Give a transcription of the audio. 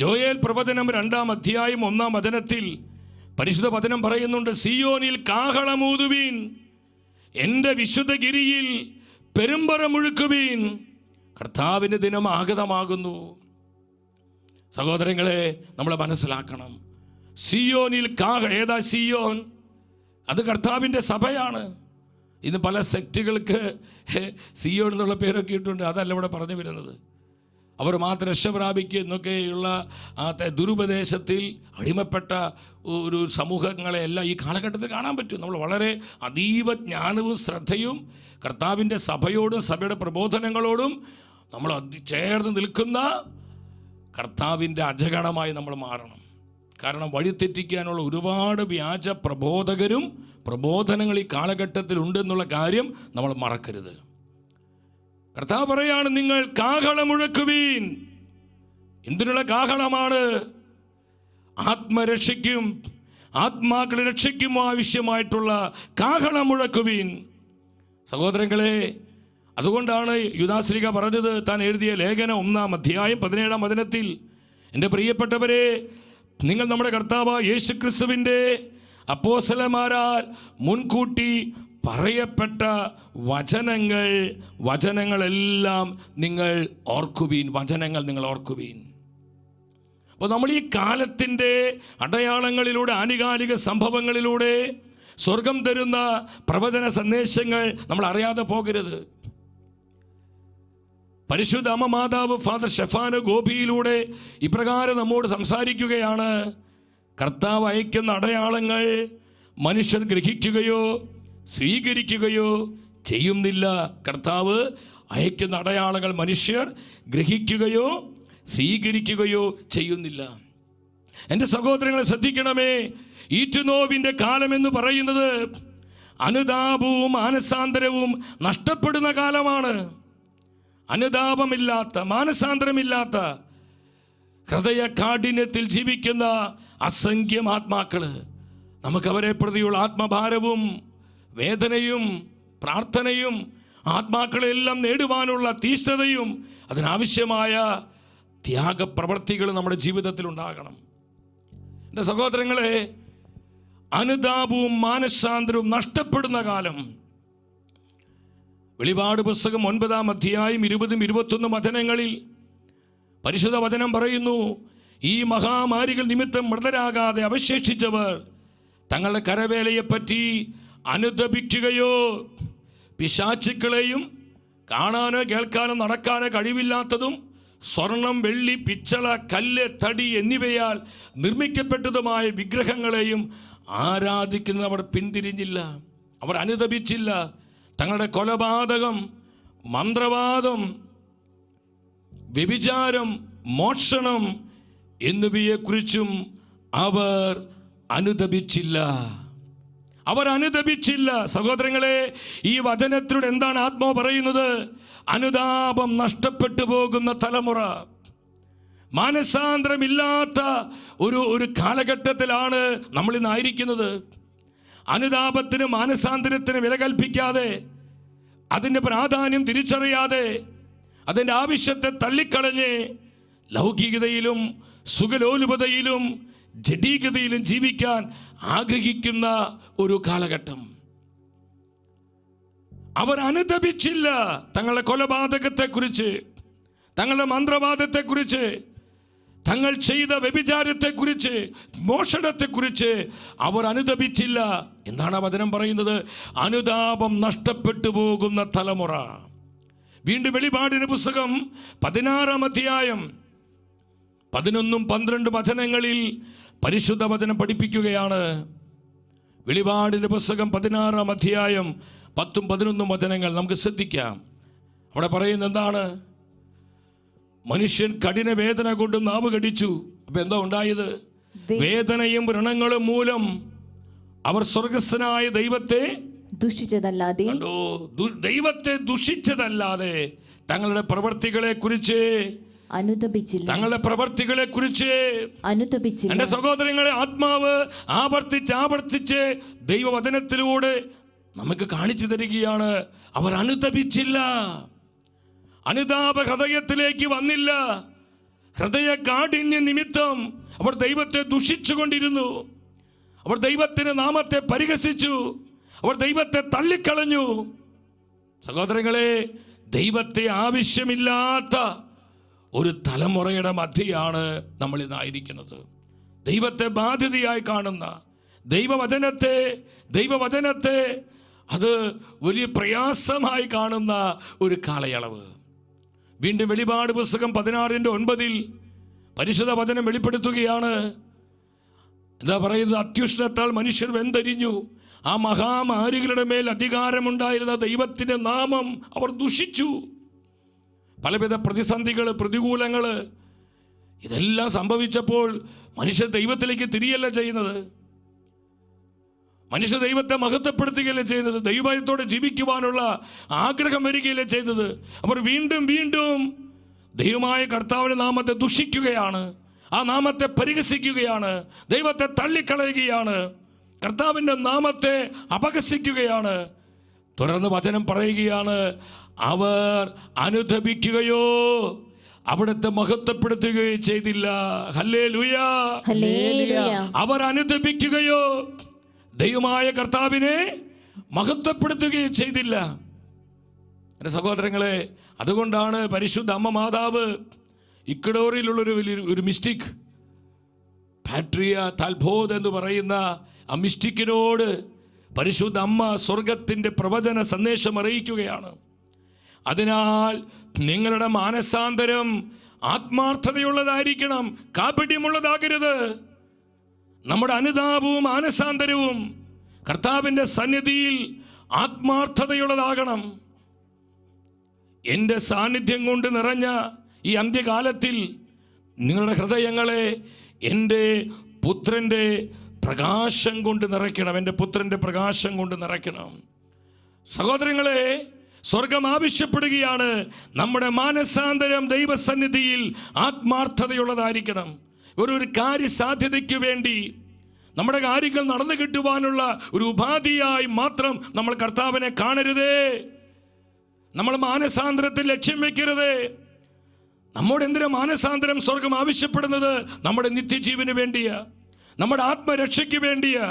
Joel പ്രവചനം രണ്ടാം അധ്യായം ഒന്നാം വചനത്തിൽ പരിശുദ്ധ വചനം പറയുന്നുണ്ട് സിയോനിൽ കാഹളമൂതുവീൻ എന്റെ വിശുദ്ധഗിരിയിൽ പെരുമ്പറ മുഴുക്കുവീൻ കർത്താവിന്റെ ദിനം ആഗതമാകുന്നു. സഹോദരങ്ങളെ നമ്മൾ മനസ്സിലാക്കണം. സിയോനിൽ കാഹ ഏതാ സിയോൻ? അത് കർത്താവിന്റെ സഭയാണ്. ഇന്ന് പല സെക്റ്റുകൾക്ക് സിയോൺ എന്നുള്ള പേരൊക്കെ ഇട്ടുണ്ട്. അതല്ല ഇവിടെ പറഞ്ഞു വരുന്നത്. അവർ മാത്രം രക്ഷ പ്രാപിക്കുക എന്നൊക്കെയുള്ള ആ ദുരുപദേശത്തിൽ അടിമപ്പെട്ട ഒരു സമൂഹങ്ങളെ എല്ലാം ഈ കാലഘട്ടത്തിൽ കാണാൻ പറ്റും. നമ്മൾ വളരെ അതീവ ജ്ഞാനവും ശ്രദ്ധയും കർത്താവിന്റെ സഭയോടും സഭയുടെ പ്രബോധനങ്ങളോടും നമ്മൾ ചേർന്ന് നിൽക്കുന്ന കർത്താവിന്റെ അജഗണമായി നമ്മൾ മാറണം. കാരണം വഴിതെറ്റിക്കാനുള്ള ഒരുപാട് വ്യാജ പ്രബോധകരും പ്രബോധനങ്ങൾ ഈ കാലഘട്ടത്തിൽ ഉണ്ടെന്നുള്ള കാര്യം നമ്മൾ മറക്കരുത്. കർത്താവ് പറയാണ് നിങ്ങൾ കാഹളം മുഴക്കുവീൻ എന്തിനുള്ള കാഹളമാണ്? ആത്മരക്ഷയ്ക്കും ആത്മാക്കളെ രക്ഷയ്ക്കും ആവശ്യമായിട്ടുള്ള കാഹളം മുഴക്കുവീൻ സഹോദരങ്ങളെ അതുകൊണ്ടാണ് യുദാശ്രീക പറഞ്ഞത് താൻ എഴുതിയ ലേഖനം ഒന്നാം അധ്യായം പതിനേഴാം വചനത്തിൽ എന്റെ പ്രിയപ്പെട്ടവരെ നിങ്ങൾ നമ്മുടെ കർത്താവ് യേശുക്രിസ്തുവിന്റെ അപ്പോസലമാരാൽ മുൻകൂട്ടി പറയപ്പെട്ട വചനങ്ങൾ വചനങ്ങളെല്ലാം നിങ്ങൾ ഓർക്കുവീൻ വചനങ്ങൾ നിങ്ങൾ ഓർക്കുവീൻ. അപ്പോൾ നമ്മൾ ഈ കാലത്തിന്റെ അടയാളങ്ങളിലൂടെ ആനുകാലിക സംഭവങ്ങളിലൂടെ സ്വർഗം തരുന്ന പ്രവചന സന്ദേശങ്ങൾ നമ്മൾ അറിയാതെ പോകരുത്. പരിശുദ്ധ അമ്മ മാതാവ് ഫാദർ ഷെഫാന് ഗോപിയിലൂടെ ഇപ്രകാരം നമ്മോട് സംസാരിക്കുകയാണ്. കർത്താവ് അയക്കുന്ന അടയാളങ്ങൾ മനുഷ്യർ ഗ്രഹിക്കുകയോ സ്വീകരിക്കുകയോ ചെയ്യുന്നില്ല. കർത്താവ് അയക്കുന്ന അടയാളങ്ങൾ മനുഷ്യർ ഗ്രഹിക്കുകയോ സ്വീകരിക്കുകയോ ചെയ്യുന്നില്ല. എന്റെ സഹോദരങ്ങളെ ശ്രദ്ധിക്കണമേ ഈറ്റുനോവിന്റെ കാലമെന്ന് പറയുന്നത് അനുതാപവും മാനസാന്തരവും നഷ്ടപ്പെടുന്ന കാലമാണ്. അനുതാപമില്ലാത്ത മാനസാന്തരമില്ലാത്ത ഹൃദയ കാഠിന്യത്തിൽ ജീവിക്കുന്ന അസംഖ്യം ആത്മാക്കൾ. നമുക്കവരെ പ്രതിയുള്ള ആത്മഭാരവും വേദനയും പ്രാർത്ഥനയും ആത്മാക്കളെല്ലാം നേടുവാനുള്ള തീഷ്ണതയും അതിനാവശ്യമായ ത്യാഗപ്രവർത്തികൾ നമ്മുടെ ജീവിതത്തിൽ ഉണ്ടാകണം. എന്റെ സഹോദരങ്ങളെ അനുതാപവും മാനശാന്തരവും നഷ്ടപ്പെടുന്ന കാലം. വെളിപാട് പുസ്തകം ഒൻപതാം അധ്യായം ഇരുപതും ഇരുപത്തൊന്നും വചനങ്ങളിൽ പരിശുദ്ധ വചനം പറയുന്നു ഈ മഹാമാരികൾ നിമിത്തം മൃതരാകാതെ അവശേഷിച്ചവർ തങ്ങളുടെ കരവേലയെപ്പറ്റി അനുദപിക്കുകയോ പിശാച്ചുക്കളെയും കാണാനോ കേൾക്കാനോ നടക്കാനോ കഴിവില്ലാത്തതും സ്വർണം വെള്ളി പിച്ചള കല്ല് തടി എന്നിവയാൽ നിർമ്മിക്കപ്പെട്ടതുമായ വിഗ്രഹങ്ങളെയും ആരാധിക്കുന്നത് അവർ പിന്തിരിഞ്ഞില്ല. അവർ അനുദപിച്ചില്ല. തങ്ങളുടെ കൊലപാതകം മന്ത്രവാദം വ്യഭിചാരം മോഷണം എന്നിവയെക്കുറിച്ചും അവർ അനുദപിച്ചില്ല. അവർ അനുദപിച്ചില്ല. സഹോദരങ്ങളെ ഈ വചനത്തിലൂടെ എന്താണ് ആത്മാവ് പറയുന്നത്? അനുതാപം നഷ്ടപ്പെട്ടു പോകുന്ന തലമുറ. മാനസാന്തരമില്ലാത്ത ഒരു ഒരു കാലഘട്ടത്തിലാണ് നമ്മൾ ഇന്നായിരിക്കുന്നത് അനുതാപത്തിന് മാനസാന്തരത്തിന് വില കൽപ്പിക്കാതെ അതിന്റെ പ്രാധാന്യം തിരിച്ചറിയാതെ അതിന്റെ ആവശ്യത്തെ തള്ളിക്കളഞ്ഞ് ലൗകികതയിലും സുഖലോലുപതയിലും ജഡീകതയിലും ജീവിക്കാൻ ആഗ്രഹിക്കുന്ന ഒരു കാലഘട്ടം. അവർ അനുദപിച്ചില്ല തങ്ങളുടെ കൊലപാതകത്തെക്കുറിച്ച് തങ്ങളുടെ മന്ത്രവാദത്തെക്കുറിച്ച് തങ്ങൾ ചെയ്ത വ്യഭിചാരത്തെക്കുറിച്ച് മോഷണത്തെക്കുറിച്ച് അവർ അനുദപിച്ചില്ല. എന്നാണ് വചനം പറയുന്നത്? അനുതാപം നഷ്ടപ്പെട്ടു പോകുന്ന തലമുറ. വീണ്ടും വെളിപാടിന് പുസ്തകം പതിനാറാം അധ്യായം പതിനൊന്നും പന്ത്രണ്ട് വചനങ്ങളിൽ പരിശുദ്ധ വചനം പഠിപ്പിക്കുകയാണ്. വെളിപാടിന്റെ പുസ്തകം പതിനാറാം അധ്യായം പത്തും പതിനൊന്നും വചനങ്ങൾ നമുക്ക് ശ്രദ്ധിക്കാം. അവിടെ പറയുന്നത് എന്താണ്? മനുഷ്യൻ കഠിന വേദന കൊണ്ട് നാവ് കടിച്ചു. അപ്പൊ എന്താ ഉണ്ടായത്? വേദനയും വ്രണങ്ങളും മൂലം അവർ സ്വർഗസ്വനായ ദൈവത്തെ ദുഷിച്ചതല്ലാതെ ദൈവത്തെ ദുഷിച്ചതല്ലാതെ തങ്ങളുടെ പ്രവർത്തികളെ കുറിച്ച് അനുതപിച്ചില്ല തങ്ങളുടെ പ്രവർത്തികളെ കുറിച്ച് അനുതപിച്ചില്ല എന്റെ സഹോദരങ്ങളെ ആത്മാവ് ആവർത്തിച്ച് ആവർത്തിച്ച് ദൈവവചനത്തിലൂടെ നമുക്ക് കാണിച്ചു തരികയാണ്. അവർ അനുതപിച്ചില്ല അനുതാപ ഹൃദയത്തിലേക്ക് വന്നില്ല. ഹൃദയ കാഠിന്യ നിമിത്തം അവർ ദൈവത്തെ ദുഷിച്ചുകൊണ്ടിരുന്നു. അവർ ദൈവത്തിന് നാമത്തെ പരിഹസിച്ചു. അവർ ദൈവത്തെ തള്ളിക്കളഞ്ഞു. സഹോദരങ്ങളെ ദൈവത്തെ ആവശ്യമില്ലാത്ത ഒരു തലമുറയുടെ മധ്യയാണ് നമ്മൾ ഇന്നായിരിക്കുന്നത്. ദൈവത്തെ ബാധ്യതയായി കാണുന്ന ദൈവവചനത്തെ ദൈവവചനത്തെ അത് വലിയ പ്രയാസമായി കാണുന്ന ഒരു കാലയളവ്. വീണ്ടും വെളിപാട് പുസ്തകം പതിനാറിന്റെ ഒൻപതിൽ പരിശുദ്ധ വചനം വെളിപ്പെടുത്തുകയാണ്. എന്താ പറയുന്നത്? അത്യുഷ്ണത്താൽ മനുഷ്യർ വെന്തരിഞ്ഞു. ആ മഹാമാരികളുടെ മേൽ അധികാരമുണ്ടായിരുന്ന ദൈവത്തിന്റെ നാമം അവർ ദുഷിച്ചു. പലവിധ പ്രതിസന്ധികൾ പ്രതികൂലങ്ങൾ ഇതെല്ലാം സംഭവിച്ചപ്പോൾ മനുഷ്യർ ദൈവത്തിലേക്ക് തിരിയല്ല ചെയ്യുന്നത്. മനുഷ്യ ദൈവത്തെ മഹത്വപ്പെടുത്തുകയല്ലേ ചെയ്യുന്നത്. ദൈവത്തോടെ ജീവിക്കുവാനുള്ള ആഗ്രഹം വരികയല്ലേ ചെയ്തത് അവർ വീണ്ടും വീണ്ടും ദൈവമായ കർത്താവിന്റെ നാമത്തെ ദുഷിക്കുകയാണ്. ആ നാമത്തെ പരിഹസിക്കുകയാണ്. ദൈവത്തെ തള്ളിക്കളയുകയാണ്. കർത്താവിന്റെ നാമത്തെ അപഹസിക്കുകയാണ്. തുടർന്ന് വചനം പറയുകയാണ്. അവർ അനുദപിക്കുകയോ അവിടുത്തെ മഹത്വപ്പെടുത്തുകയോ ചെയ്തില്ല. ഹല്ലേ ലുയാ അവർ അനുദപിക്കുകയോ ദൈവമായ കർത്താവിനെ മഹത്വപ്പെടുത്തുകയും ചെയ്തില്ല. എന്റെ സഹോദരങ്ങളെ അതുകൊണ്ടാണ് പരിശുദ്ധ അമ്മ മാതാവ് ഇക്കഡോറിലുള്ളൊരു വലിയ ഒരു മിസ്റ്റിക് പാട്രിയ താൽബോധ് എന്ന് പറയുന്ന ആ മിസ്റ്റിക്കിനോട് പരിശുദ്ധ അമ്മ സ്വർഗത്തിന്റെ പ്രവചന സന്ദേശം അറിയിക്കുകയാണ്. അതിനാൽ നിങ്ങളുടെ മാനസാന്തരം ആത്മാർത്ഥതയുള്ളതായിരിക്കണം. കാപട്യമുള്ളതാകരുത്. നമ്മുടെ അനുതാപവും മാനസാന്തരവും കർത്താവിന്റെ സന്നിധിയിൽ ആത്മാർത്ഥതയുള്ളതാകണം. എന്റെ സാന്നിധ്യം കൊണ്ട് നിറഞ്ഞ ഈ അന്ത്യകാലത്തിൽ നിങ്ങളുടെ ഹൃദയങ്ങളെ എന്റെ പുത്രന്റെ പ്രകാശം കൊണ്ട് നിറയ്ക്കണം എന്റെ പുത്രന്റെ പ്രകാശം കൊണ്ട് നിറയ്ക്കണം. സഹോദരങ്ങളെ സ്വർഗം ആവശ്യപ്പെടുകയാണ്. നമ്മുടെ മാനസാന്തരം ദൈവസന്നിധിയിൽ ആത്മാർത്ഥതയുള്ളതായിരിക്കണം. ഒരു ഒരു കാര്യസാധ്യതയ്ക്ക് വേണ്ടി നമ്മുടെ കാര്യങ്ങൾ നടന്നു കിട്ടുവാനുള്ള ഒരു ഉപാധിയായി മാത്രം നമ്മൾ കർത്താവിനെ കാണരുതേ. നമ്മൾ മാനസാന്തരത്തിൽ ലക്ഷ്യം വെക്കരുത്. നമ്മുടെ എന്തിനാ മാനസാന്തരം സ്വർഗം ആവശ്യപ്പെടുന്നത്? നമ്മുടെ നിത്യജീവന് വേണ്ടിയാ. നമ്മുടെ ആത്മരക്ഷയ്ക്ക് വേണ്ടിയാ.